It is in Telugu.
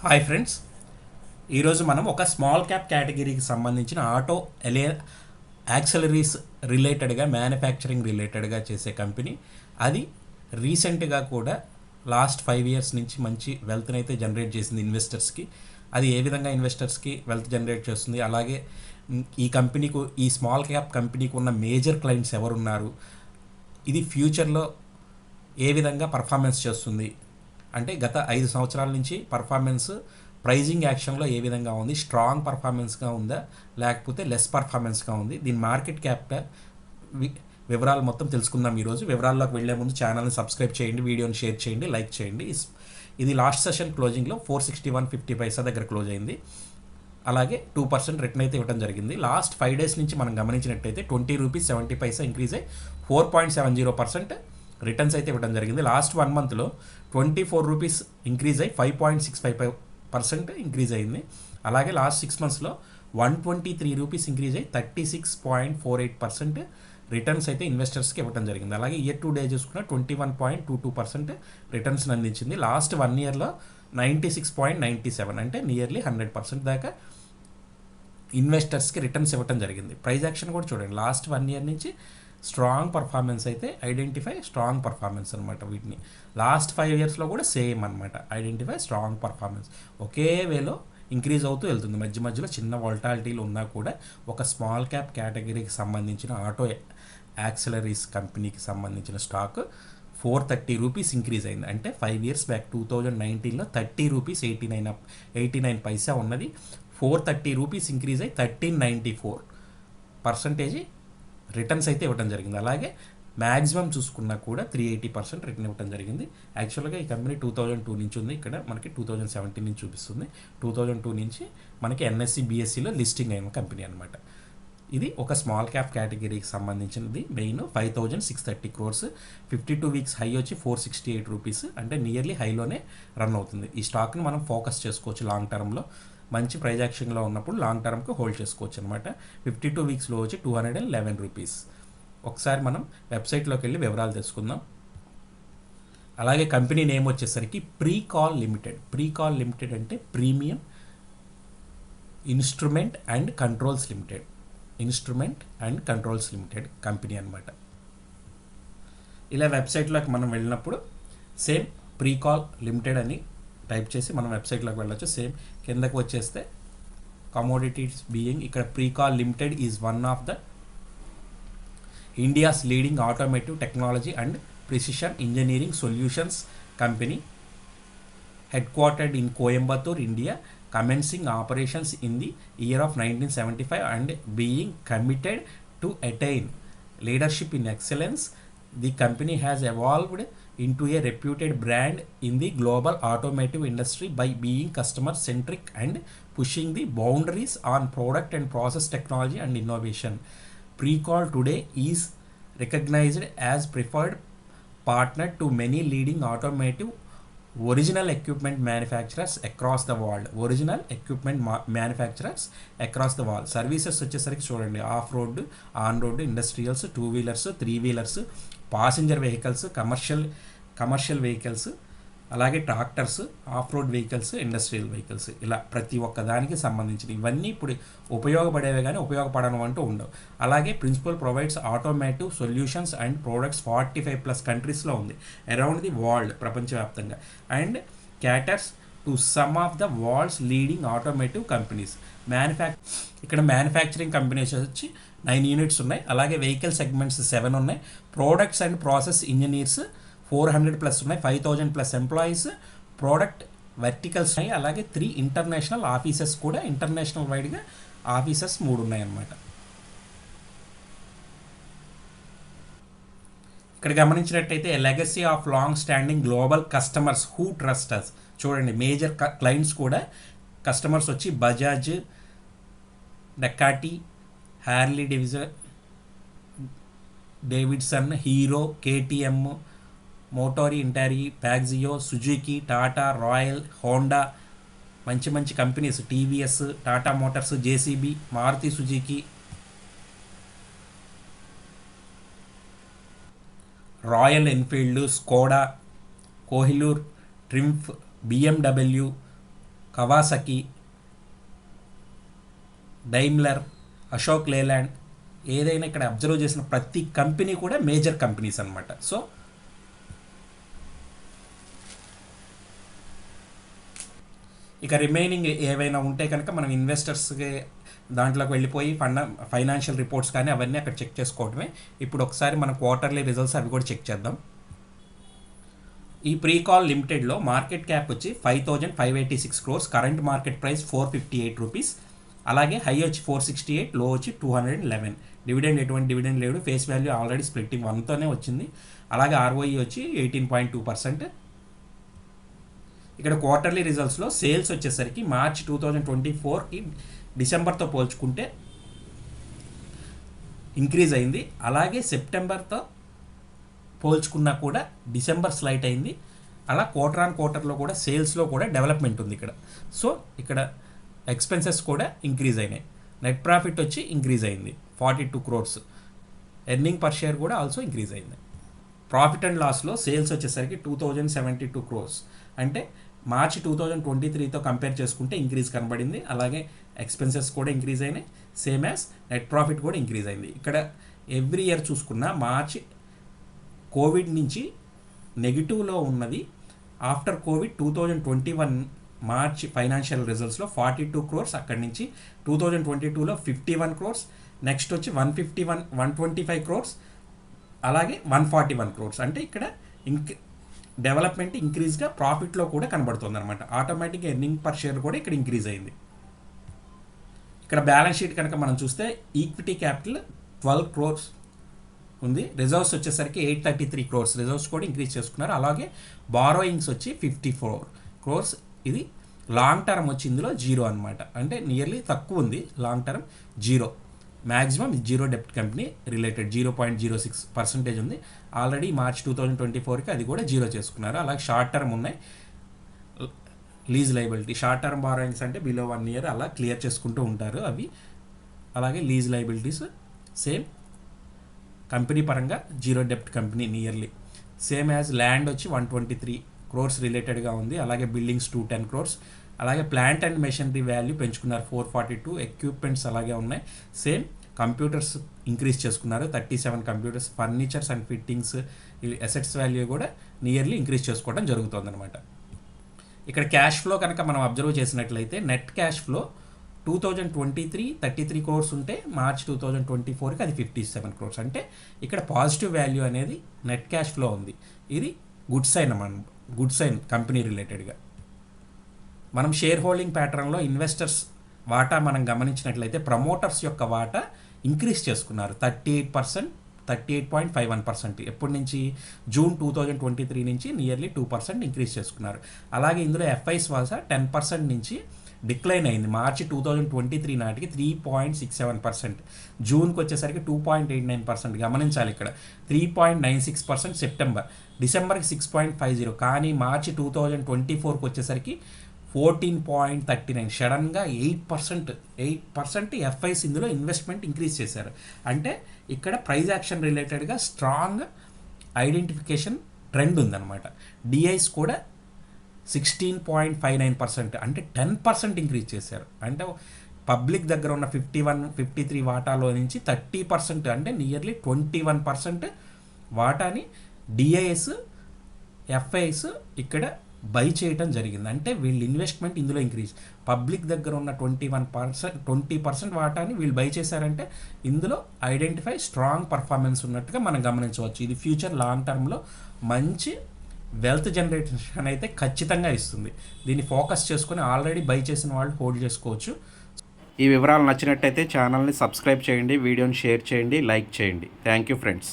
Hi friends. ఈరోజు మనం ఒక స్మాల్ క్యాప్ కేటగిరీకి సంబంధించిన ఆటో ఎలే యాక్సలరీస్ రిలేటెడ్గా మ్యానుఫ్యాక్చరింగ్ రిలేటెడ్గా చేసే కంపెనీ. అది రీసెంట్గా కూడా లాస్ట్ ఫైవ్ ఇయర్స్ నుంచి మంచి వెల్త్ని అయితే జనరేట్ చేసింది ఇన్వెస్టర్స్కి. అది ఏ విధంగా ఇన్వెస్టర్స్కి వెల్త్ జనరేట్ చేస్తుంది? అలాగే ఈ కంపెనీకు ఈ స్మాల్ క్యాప్ కంపెనీకి ఉన్న మేజర్ క్లయింట్స్ ఎవరున్నారు? ఇది ఫ్యూచర్లో ఏ విధంగా పర్ఫార్మెన్స్ చేస్తుంది? అంటే గత ఐదు సంవత్సరాల నుంచి పర్ఫార్మెన్స్ ప్రైజింగ్ యాక్షన్లో ఏ విధంగా ఉంది? స్ట్రాంగ్ పర్ఫార్మెన్స్గా ఉందా? లేకపోతే లెస్ పర్ఫార్మెన్స్గా ఉంది? దీని మార్కెట్ క్యాప్ వి- వివరాలు మొత్తం తెలుసుకుందాం ఈరోజు. వివరాల్లోకి వెళ్ళే ముందు ఛానల్ని సబ్స్క్రైబ్ చేయండి వీడియోని షేర్ చేయండి లైక్ చేయండి. ఇది last session క్లోజింగ్లో four sixty one fifty paisa దగ్గర క్లోజ్ అయింది. అలాగే టూ పర్సెంట్ రిటర్న్ అయితే ఇవ్వడం జరిగింది. లాస్ట్ ఫైవ్ డేస్ నుంచి మనం గమనించినట్టయితే twenty rupees seventy paisa increase అయ్యి four point seven zero percent returns అయితే ఇవ్వడం జరిగింది. లాస్ట్ వన్ మంత్లో ట్వంటీ ఫోర్ రూపీస్ ఇంక్రీజ్ అయ్యి five point six five percent increase అయింది. అలాగే లాస్ట్ సిక్స్ మంత్స్లో one twenty three rupees increase అయ్యి thirty six point four eight percent returns అయితే ఇన్వెస్టర్స్కి ఇవ్వడం జరిగింది. అలాగే ఇయర్ టు డే చూసుకున్న twenty one point two two percent returns అందించింది. లాస్ట్ వన్ ఇయర్లో ninety six point ninety seven అంటే నియర్లీ హండ్రెడ్ పర్సెంట్ దాకా ఇన్వెస్టర్స్కి రిటర్న్స్ ఇవ్వడం జరిగింది. ప్రైజ్ యాక్షన్ కూడా చూడండి. లాస్ట్ వన్ ఇయర్ నుంచి స్ట్రాంగ్ పర్ఫార్మెన్స్ అయితే ఐడెంటిఫై స్ట్రాంగ్ పర్ఫార్మెన్స్ అనమాట వీటిని. లాస్ట్ ఫైవ్ ఇయర్స్లో కూడా సేమ్ అనమాట ఐడెంటిఫై స్ట్రాంగ్ పర్ఫార్మెన్స్. ఒకే వేలో ఇంక్రీజ్ అవుతూ వెళ్తుంది. మధ్య మధ్యలో చిన్న వాల్టాలిటీలు ఉన్నా కూడా ఒక స్మాల్ క్యాప్ కేటగిరీకి సంబంధించిన ఆటో యాక్సిలరీస్ కంపెనీకి సంబంధించిన stock four thirty rupees increase అయింది. అంటే five years back two thousand నైన్టీన్లో thirty rupees eighty nine eighty nine paisa ఉన్నది. ఫోర్ థర్టీ రూపీస్ ఇంక్రీజ్ అయ్యి thirteen ninety four percentage returns అయితే ఇవ్వడం జరిగింది. అలాగే మ్యాక్సిమం చూసుకున్నా కూడా త్రీ ఎయిటీ పర్సెంట్ రిటర్న్ ఇవ్వడం జరిగింది. యాక్చువల్గా ఈ కంపెనీ టూ థౌజండ్ టూ నుంచి ఉంది. ఇక్కడ మనకి టూ థౌజండ్ సెవెంటీన్ నుంచి చూపిస్తుంది. టూ థౌజండ్ టూ నుంచి మనకి ఎన్ఎస్సి బీఎస్సీలో లిస్టింగ్ అయిన కంపెనీ అనమాట ఇది ఒక స్మాల్ క్యాప్ కేటగిరీకి సంబంధించినది. Main five thousand six thirty crores fifty two weeks high వచ్చి ఫోర్ సిక్స్టీ ఎయిట్ రూపీస్ అంటే నియర్లీ హైలోనే రన్ అవుతుంది. ఈ స్టాక్ని మనం ఫోకస్ చేసుకోవచ్చు లాంగ్ టర్మ్లో మంచి ప్రైజ్ యాక్షన్లో ఉన్నప్పుడు లాంగ్ టర్మ్కి హోల్డ్ చేసుకోవచ్చు అనమాట ఫిఫ్టీ టూ వీక్స్లో వచ్చి two hundred and eleven rupees. ఒకసారి మనం వెబ్సైట్లోకి వెళ్ళి వివరాలు తెలుసుకుందాం. అలాగే కంపెనీ నేమ్ వచ్చేసరికి Pricol limited. Pricol limited అంటే premium instrument and controls limited. Instrument and controls limited company అనమాట ఇలా వెబ్సైట్లోకి మనం వెళ్ళినప్పుడు సేమ్ ప్రీ కాల్ లిమిటెడ్ అని టైప్ చేసి మనం వెబ్సైట్లోకి వెళ్ళచ్చు. సేమ్ కిందకు వచ్చేస్తే కమోడిటీస్ బియింగ్ ఇక్కడ Pricol limited is one of the India's leading automotive technology and precision engineering solutions company headquartered in Coimbatore India commencing operations in the year of nineteen seventy five and being committed to attain leadership in excellence the company has evolved into a reputed brand in the global automotive industry by being customer centric and pushing the boundaries on product and process technology and innovation. Precall today is recognized as preferred partner to many leading automotive original equipment manufacturers across the world original equipment manufacturers across the world services వచ్చేసరికి చూడండి off road on road industrials two wheelers three wheelers Passenger vehicles commercial commercial vehicles అలాగే tractors off road vehicles industrial vehicles ఇలా ప్రతి ఒక్క దానికి సంబంధించిన ఇవన్నీ ఇప్పుడు ఉపయోగపడేవి కానీ ఉపయోగపడను అంటూ ఉండవు. అలాగే principal provides automotive solutions and products forty five plus కంట్రీస్లో ఉంది. అరౌండ్ ది వరల్డ్ ప్రపంచవ్యాప్తంగా. And caters to some of the world's leading automotive companies మ్యానుఫ్యాక్ ఇక్కడ మ్యానుఫ్యాక్చరింగ్ కంపెనీస్ వచ్చి నైన్ యూనిట్స్ ఉన్నాయి. అలాగే వెహికల్ సెగ్మెంట్స్ సెవెన్ ఉన్నాయి. Products and process engineers four hundred plus ఉన్నాయి. Five thousand plus employees product verticals ఉన్నాయి. అలాగే త్రీ ఇంటర్నేషనల్ ఆఫీసెస్ కూడా ఇంటర్నేషనల్ వైడ్గా ఆఫీసెస్ మూడు ఉన్నాయన్నమాట ఇక్కడ గమనించినట్టయితే legacy of long standing global customers who trust us చూడండి మేజర్ క్లయింట్స్ కూడా కస్టమర్స్ వచ్చి Bajaj Ducati Harley division Davidson Hero KTM Motori ఇంటారీ Piaggio Suzuki Tata Royal Honda మంచి మంచి companies TVS Tata motors JCB Maruti Suzuki Royal Enfield Skoda కోహిలూర్ Triumph BMW Kawasaki Daimler Ashok Leyland ఏదైనా ఇక్కడ అబ్జర్వ్ చేసిన ప్రతి కంపెనీ కూడా మేజర్ కంపెనీస్ అనమాట సో ఇక రిమైనింగ్ ఏవైనా ఉంటే కనుక మనం ఇన్వెస్టర్స్కి దాంట్లోకి వెళ్ళిపోయి ఫండ్ ఫైనాన్షియల్ రిపోర్ట్స్ కానీ అవన్నీ అక్కడ చెక్ చేసుకోవడమే ఇప్పుడు ఒకసారి మన క్వార్టర్లీ రిజల్ట్స్ అవి కూడా చెక్ చేద్దాం. ఈ ప్రీకాల్ లిమిటెడ్లో మార్కెట్ క్యాప్ వచ్చి five thousand five eighty six crores current market price four fifty eight rupees అలాగే హై వచ్చి ఫోర్ సిక్స్టీ ఎయిట్లో వచ్చి two hundred and eleven dividend ఎటువంటి డివిడెండ్ లేడు ఫేస్ వాల్యూ ఆల్రెడీ స్ప్లిట్టింగ్ వన్తోనే వచ్చింది. అలాగే ఆర్ఓఈ వచ్చి ఎయిటీన్ పాయింట్ టూ పర్సెంట్ ఇక్కడ క్వార్టర్లీ రిజల్ట్స్లో సేల్స్ వచ్చేసరికి మార్చ్ టూ థౌజండ్ ట్వంటీ ఫోర్కి డిసెంబర్తో పోల్చుకుంటే ఇంక్రీజ్ అయింది. అలాగే సెప్టెంబర్తో పోల్చుకున్నా కూడా డిసెంబర్ స్లైట్ అయింది. అలా క్వార్టర్ ఆన్ క్వార్టర్లో కూడా సేల్స్లో కూడా డెవలప్మెంట్ ఉంది ఇక్కడ. సో ఇక్కడ ఎక్స్పెన్సెస్ కూడా ఇంక్రీజ్ అయినాయి. నెట్ ప్రాఫిట్ వచ్చి ఇంక్రీజ్ అయింది. Forty two crores earning per share కూడా ఆల్సో ఇంక్రీజ్ అయింది. ప్రాఫిట్ అండ్ లాస్లో సేల్స్ వచ్చేసరికి two thousand seventy two crores అంటే మార్చి టూ థౌజండ్ ట్వంటీ త్రీతో కంపేర్ చేసుకుంటే ఇంక్రీజ్ కనబడింది. అలాగే ఎక్స్పెన్సెస్ కూడా ఇంక్రీజ్ అయినాయి. సేమ్ యాజ్ నెట్ ప్రాఫిట్ కూడా ఇంక్రీజ్ అయింది. ఇక్కడ ఎవ్రీ ఇయర్ చూసుకున్న మార్చి కోవిడ్ నుంచి నెగిటివ్లో ఉన్నది. After Covid two thousand twenty one March financial రిజల్ట్స్లో forty two crores అక్కడి నుంచి టూ థౌజండ్ ట్వంటీ టూలో ఫిఫ్టీ వన్ క్రోర్స్ నెక్స్ట్ వచ్చి one fifty one one twenty five crores అలాగే వన్ ఫార్టీ వన్ క్రోర్స్ అంటే ఇక్కడ ఇంక్ డెవలప్మెంట్ ఇంక్రీజ్గా ప్రాఫిట్లో కూడా కనబడుతుంది అనమాట ఆటోమేటిక్గా ఎర్నింగ్ పర్ షేర్ కూడా ఇక్కడ ఇంక్రీజ్ అయింది. ఇక్కడ బ్యాలెన్స్ షీట్ కనుక మనం చూస్తే ఈక్విటీ క్యాపిటల్ ట్వెల్వ్ క్రోర్స్ ఉంది. రిజర్వ్స్ వచ్చేసరికి eight thirty three crores reserves కూడా ఇంక్రీజ్ చేసుకున్నారు. అలాగే బారోయింగ్స్ వచ్చి ఫిఫ్టీ ఫోర్ క్రోర్స్ ఇది లాంగ్ టర్మ్ వచ్చి ఇందులో జీరో అనమాట అంటే నియర్లీ తక్కువ ఉంది. Long term zero maximum zero డెప్ట్ company related zero point zero six percentage ఉంది. Already March two thousand twenty ఫోర్కి అది కూడా జీరో చేసుకున్నారు. అలాగే షార్ట్ టర్మ్ ఉన్నాయి. Lease liability short term borrowings అంటే బిలో వన్ ఇయర్ అలా క్లియర్ చేసుకుంటూ ఉంటారు అవి. అలాగే లీజ్ లైబిలిటీస్ సేమ్. కంపెనీ పరంగా zero డెప్ట్ company nearly. Same as land వచ్చి వన్ ట్వంటీ త్రీ క్రోర్స్ రిలేటెడ్గా ఉంది. అలాగే బిల్డింగ్స్ టూ టెన్ క్రోర్స్. అలాగే ప్లాంట్ అండ్ మెషినరీ వాల్యూ పెంచుకున్నారు. ఫోర్ ఫార్టీ టూ ఎక్విప్మెంట్స్ అలాగే ఉన్నాయి. సేమ్. కంప్యూటర్స్ ఇంక్రీజ్ చేసుకున్నారు. Thirty seven computers furnitures and fittings assets value కూడా నియర్లీ ఇంక్రీజ్ చేసుకోవడం జరుగుతుందనమాట ఇక్కడ క్యాష్ ఫ్లో కనుక మనం అబ్జర్వ్ చేసినట్లయితే net cash flow two thousand twenty three thirty three crores ఉంటే మార్చ్ టూ థౌజండ్ ట్వంటీ ఫోర్కి అది ఫిఫ్టీ సెవెన్ క్రోర్స్ అంటే ఇక్కడ పాజిటివ్ వాల్యూ అనేది నెట్ క్యాష్ ఫ్లో ఉంది. ఇది గుడ్ సైన్ మనం గుడ్ సైన్ కంపెనీ రిలేటెడ్గా మనం షేర్ హోల్డింగ్ ప్యాటర్న్లో ఇన్వెస్టర్స్ వాటా మనం గమనించినట్లయితే ప్రమోటర్స్ యొక్క వాటా ఇంక్రీజ్ చేసుకున్నారు. Thirty eight percent thirty eight point five one percent ఎప్పటి నుంచి? June two thousand twenty three నుంచి నియర్లీ టూ పర్సెంట్ ఇంక్రీజ్ చేసుకున్నారు. అలాగే ఇందులో ఎఫ్ఐస్ వాస టెన్ పర్సెంట్ నుంచి డిక్లైన్ అయింది. March two thousand twenty three నాటికి three point six seven percent జూన్కి వచ్చేసరికి two point eight nine percent గమనించాలి ఇక్కడ. Three point nine six percent September డిసెంబర్కి six point five zero కానీ మార్చి టూ థౌజండ్ ట్వంటీ ఫోర్కి వచ్చేసరికి ఫోర్టీన్ పాయింట్ థర్టీ నైన్ సడన్గా eight percent eight percent FIs ఇందులో ఇన్వెస్ట్మెంట్ ఇంక్రీజ్ చేశారు. అంటే ఇక్కడ ప్రైజ్ యాక్షన్ రిలేటెడ్గా స్ట్రాంగ్ ఐడెంటిఫికేషన్ ట్రెండ్ ఉందన్నమాట. డిఐస్ కూడా sixteen point five nine percent అంటే టెన్ పర్సెంట్ ఇంక్రీజ్ చేశారు. అంటే పబ్లిక్ దగ్గర ఉన్న ఫిఫ్టీ వన్ ఫిఫ్టీ త్రీ వాటాలో నుంచి థర్టీ పర్సెంట్ అంటే నియర్లీ ట్వంటీ వన్ పర్సెంట్ వాటాని డిఐఎస్ ఎఫ్ఐఎస్ ఇక్కడ బై చేయటం జరిగింది. అంటే వీళ్ళ ఇన్వెస్ట్మెంట్ ఇందులో ఇంక్రీజ్ పబ్లిక్ దగ్గర ఉన్న twenty one percent twenty percent వాటాని వీళ్ళు బై చేశారంటే ఇందులో ఐడెంటిఫై స్ట్రాంగ్ పర్ఫార్మెన్స్ ఉన్నట్టుగా మనం గమనించవచ్చు. ఇది ఫ్యూచర్ లాంగ్ టర్మ్లో మంచి వెల్త్ జనరేషన్ అయితే ఖచ్చితంగా ఇస్తుంది. దీన్ని ఫోకస్ చేసుకొని ఆల్రెడీ బై చేసిన వాళ్ళు హోల్డ్ చేసుకోవచ్చు. ఈ వివరాలు నచ్చినట్టయితే ఛానల్ని సబ్స్క్రైబ్ చేయండి వీడియోని షేర్ చేయండి లైక్ చేయండి. Thank you friends